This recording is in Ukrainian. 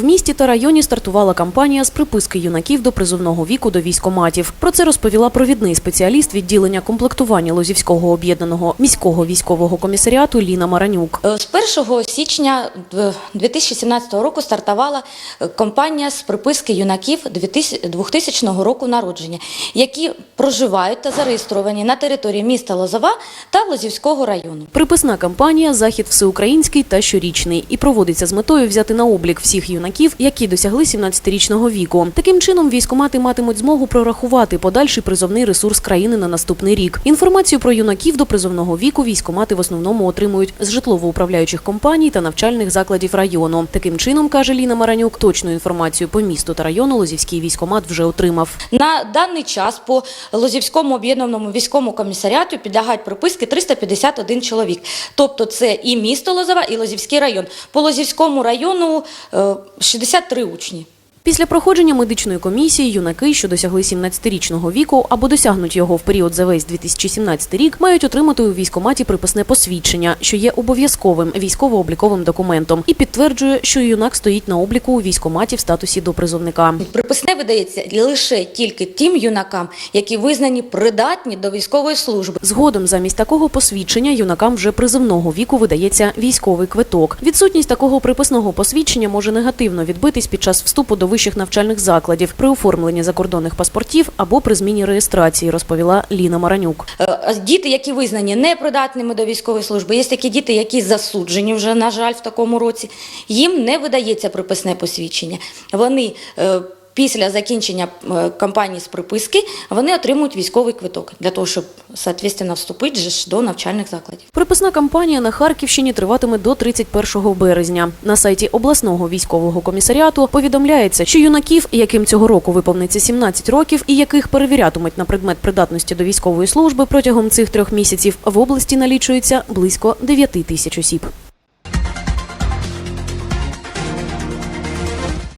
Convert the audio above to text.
В місті та районі стартувала кампанія з приписки юнаків до призовного віку до військоматів. Про це розповіла провідний спеціаліст відділення комплектування Лозівського об'єднаного міського військового комісаріату Ліна Маранюк. Е, З 1 січня е, 2017 року стартувала е, кампанія з приписки юнаків 2000 2000 року народження, які проживають та зареєстровані на території міста Лозова та Лозівського району. Приписна кампанія захід всеукраїнський та щорічний і проводиться з метою взяти на облік всіх юнаків, які досягли 17-річного віку. Таким чином військомати матимуть змогу прорахувати подальший призовний ресурс країни на наступний рік. Інформацію про юнаків до призовного віку військомати в основному отримують з житлово-управляючих компаній та навчальних закладів району. Таким чином, каже Ліна Маранюк, точну інформацію по місту та району Лозівський військомат вже отримав. На даний час по Лозівському об'єднаному військовому комісаріату підлягають приписки 351 чоловік. Тобто це і місто Лозова, і Лозівський район. По Лозівському району е, 63 учні. Після проходження медичної комісії юнаки, що досягли 17-річного віку або досягнуть його в період за весь 2017 рік, мають отримати у військкоматі приписне посвідчення, що є обов'язковим військово-обліковим документом, і підтверджує, що юнак стоїть на обліку у військкоматі в статусі допризовника. Приписне видається лише тільки тим юнакам, які визнані придатні до військової служби. Згодом замість такого посвідчення юнакам вже призовного віку видається військовий квиток. Відсутність такого приписного посвідчення може негативно відбитись під час вступу до вищих навчальних закладів при оформленні закордонних паспортів або при зміні реєстрації, розповіла Ліна Маранюк. Е, Діти, які визнані непридатними до військової служби, є такі діти, які засуджені вже, на жаль, в такому році, їм не видається приписне посвідчення. Вони е, після закінчення е, кампанії з приписки вони отримують військовий квиток для того, щоб соответственно, вступити до навчальних закладів. Приписна кампанія на Харківщині триватиме до 31 березня. На сайті обласного військового комісаріату повідомляється, що юнаків, яким цього року виповниться 17 років, і яких перевірятимуть на предмет придатності до військової служби протягом цих трьох місяців, в області налічується близько 9 тисяч осіб.